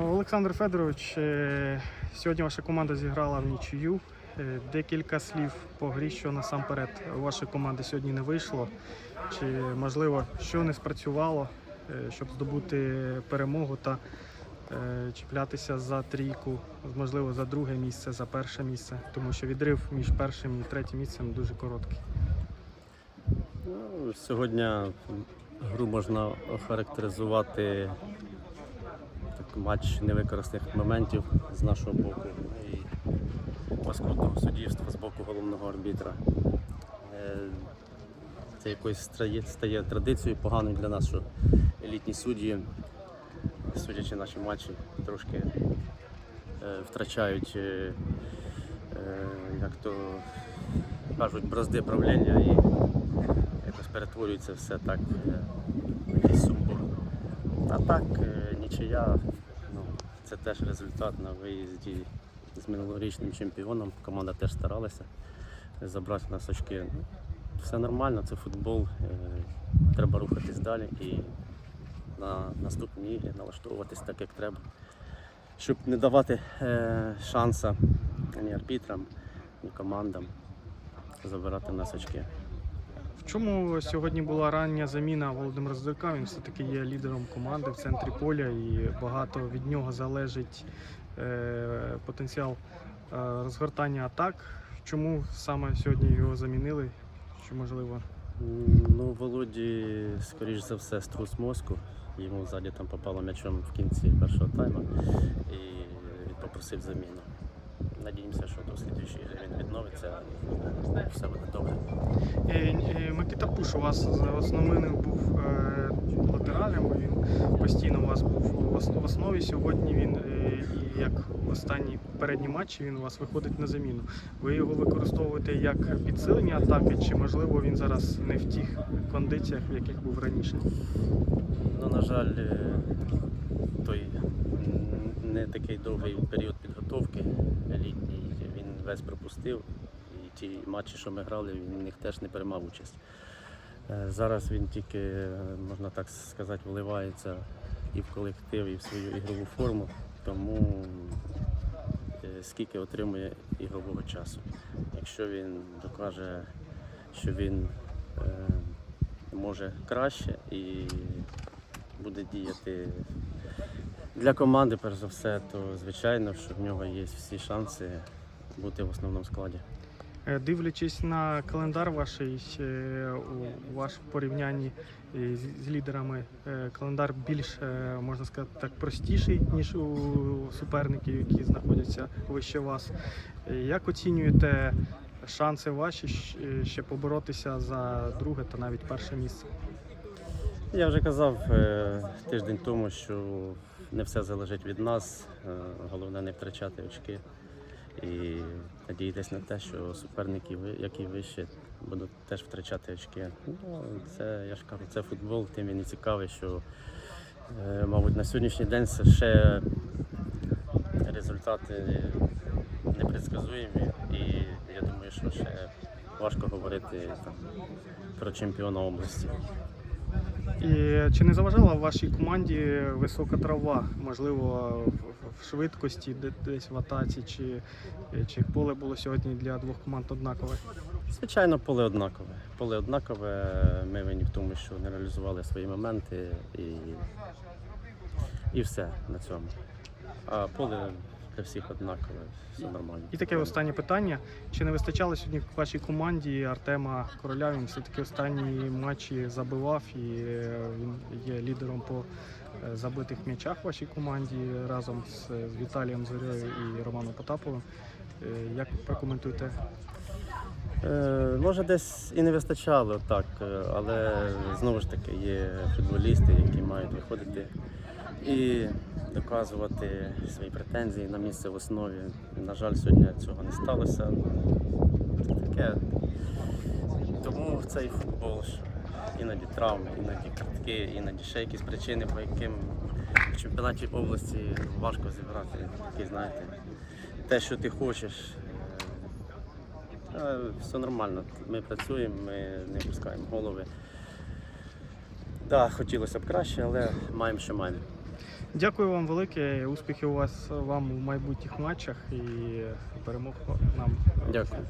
Олександр Федорович, е, сьогодні ваша команда зіграла в нічию. Е, Декілька слів по грі, що насамперед у вашої команди сьогодні не вийшло. Чи можливо, що не спрацювало, е, щоб здобути перемогу та чіплятися за трійку, можливо, за друге місце, за перше місце, тому що відрив між першим і третім місцем дуже короткий. Ну, сьогодні гру можна охарактеризувати матч невикористаних моментів з нашого боку і паскудного суддівства з боку головного арбітра. Е, Це якось стає, традицією поганою для нас, що елітні судді, судячи наші матчі, трошки е, втрачають, е, як то кажуть, бразди правління і якось перетворюється все так якийсь. А так, нічия, ну, це теж результат на виїзді з минулорічним чемпіоном. Команда теж старалася забрати нас очки. Ну, Все нормально, це футбол. е, Треба рухатись далі і на наступні ігри налаштовуватись так, як треба. Щоб не давати е, шанса ні арбітрам, ні командам забирати нас очки. Чому сьогодні була рання заміна Володимира Здорка? Він все-таки є лідером команди в центрі поля і багато від нього залежить е, потенціал е, розгортання атак. Чому саме сьогодні його замінили? Чи можливо? Ну, Володі, скоріш за все, струс мозку. Йому ззаді там попало м'ячом в кінці першого тайму і він попросив заміну. Надіємося, що до слідчої він відновиться, все буде добре. Е, е, Микита Пуш у вас основним був е, латералем, він постійно у вас був в основі. Сьогодні він, як в останні передні матчі, він у вас виходить на заміну. Ви його використовуєте як підсилення атаки, чи можливо він зараз не в тих кондиціях, в яких був раніше? Ну, на жаль, той не такий довгий період підготовки літній, він весь пропустив. І ті матчі, що ми грали, він в них теж не приймав участь. Е, Зараз він тільки, е, можна так сказати, вливається і в колектив, і в свою ігрову форму, тому е, скільки отримує ігрового часу. Якщо він докаже, що він може краще і буде діяти для команди, перш за все, то звичайно, що в нього є всі шанси бути в основному складі. Е, Дивлячись на календар ваш, е, у ваш порівнянні е, з- лідерами, календар більш, можна сказати, так простіший, ніж у суперників, які знаходяться вище вас. Як оцінюєте шанси ваші ще поборотися за друге та навіть перше місце? Я вже казав тиждень тому, що не все залежить від нас. Е, Головне не втрачати очки і надіятися на те, що суперники, які вище, будуть теж втрачати очки. Ну, це, я ж кажу, це футбол, тим він і цікавий, що, е, мабуть, на сьогоднішній день це ще результати непредсказуємі. І я думаю, що ще важко говорити там, про чемпіона області. І чи не заважала вашій команді висока трава, можливо, в- швидкості, десь в атаці, чи, чи поле було сьогодні для двох команд однакове? Звичайно, поле однакове. Поле однакове. Ми винні в тому, що не реалізували свої моменти і, і все на цьому. А поле для всіх однакове, все нормально. І таке останнє питання. Чи не вистачало сьогодні в вашій команді Артема Короля? Він все-таки останні матчі забивав і е, він є лідером по е, забитих м'ячах в вашій команді разом з, з Віталієм Зорєю і Романом Потаповим. Е, Як прокоментуєте? Е, може, десь і не вистачало так, е, але знову ж таки є футболісти, які мають виходити і доказувати свої претензії на місце в основі. На жаль, сьогодні цього не сталося. Таке. Тому в цей футбол іноді травми, іноді картки, іноді ще якісь причини, по яким в чемпіонаті області важко зібрати такий, знаєте, те, що ти хочеш. Е, Все нормально. Ми працюємо, ми не пускаємо голови. Так, хотілося б краще, але маємо, що маємо. Дякую вам велике. Успіхів у вас вам у майбутніх матчах і перемог нам. Дякую.